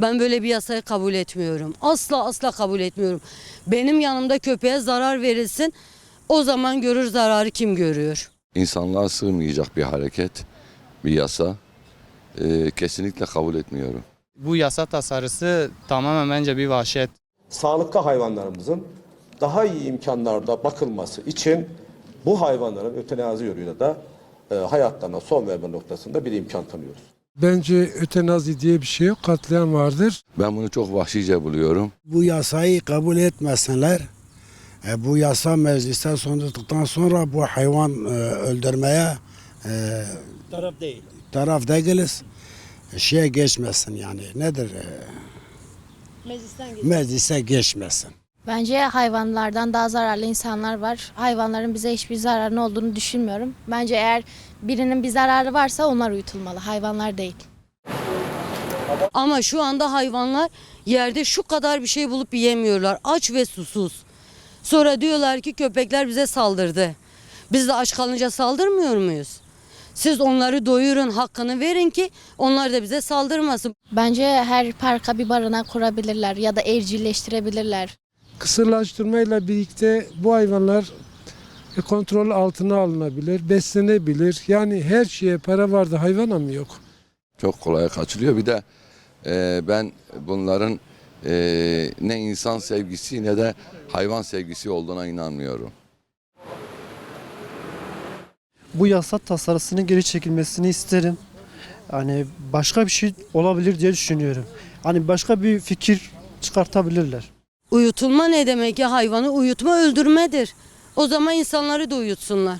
Ben böyle bir yasayı kabul etmiyorum. Asla asla kabul etmiyorum. Benim yanımda köpeğe zarar verilsin. O zaman görür zararı kim görüyor? İnsanlığa sığmayacak bir hareket, bir yasa. Ee, kesinlikle kabul etmiyorum. Bu yasa tasarısı tamamen bence bir vahşet. sağlıklı hayvanlarımızın daha iyi imkanlarda bakılması için bu hayvanların ötenazi yoluyla da e, hayatlarına son verme noktasında bir imkan tanıyoruz. Bence ötenazi diye bir şey yok. Katliam vardır. Ben bunu çok vahşice buluyorum. bu yasayı kabul etmesinler. E, bu yasa mecliste sonuçlandıktan sonra bu hayvan e, öldürmeye e, Taraf değil. taraf değiliz. E, şeye geçmesin yani nedir? E, meclise geçmesin. Bence hayvanlardan daha zararlı insanlar var. Hayvanların bize hiçbir zararının olduğunu düşünmüyorum. Bence eğer birinin bir zararı varsa onlar uyutulmalı, hayvanlar değil. Ama şu anda hayvanlar yerde şu kadar bir şey bulup yiyemiyorlar. Aç ve susuz. Sonra diyorlar ki köpekler bize saldırdı. Biz de aç kalınca saldırmıyor muyuz? Siz onları doyurun, hakkını verin ki onlar da bize saldırmasın. Bence her parka bir barınak kurabilirler ya da evcilleştirebilirler. Kısırlaştırmayla birlikte bu hayvanlar e, kontrol altına alınabilir, beslenebilir. Yani her şeye para vardı hayvana mı yok? Çok kolay kaçılıyor. Bir de e, ben bunların e, ne insan sevgisi ne de hayvan sevgisi olduğuna inanmıyorum. Bu yasa tasarısının geri çekilmesini isterim. Yani başka bir şey olabilir diye düşünüyorum. Hani başka bir fikir çıkartabilirler. Uyutulma ne demek ya hayvanı uyutma öldürmedir. O zaman insanları da uyutsunlar.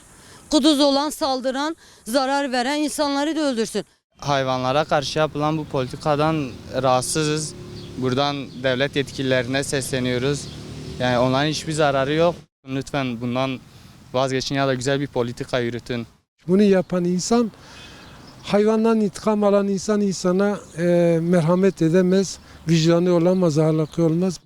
Kuduz olan saldıran, zarar veren insanları da öldürsün. Hayvanlara karşı yapılan bu politikadan rahatsızız. Buradan devlet yetkililerine sesleniyoruz. Yani onların hiçbir zararı yok. Lütfen bundan vazgeçin ya da güzel bir politika yürütün. Bunu yapan insan hayvandan intikam alan insan insana e, merhamet edemez, vicdanı olamaz, ahlakı olmaz.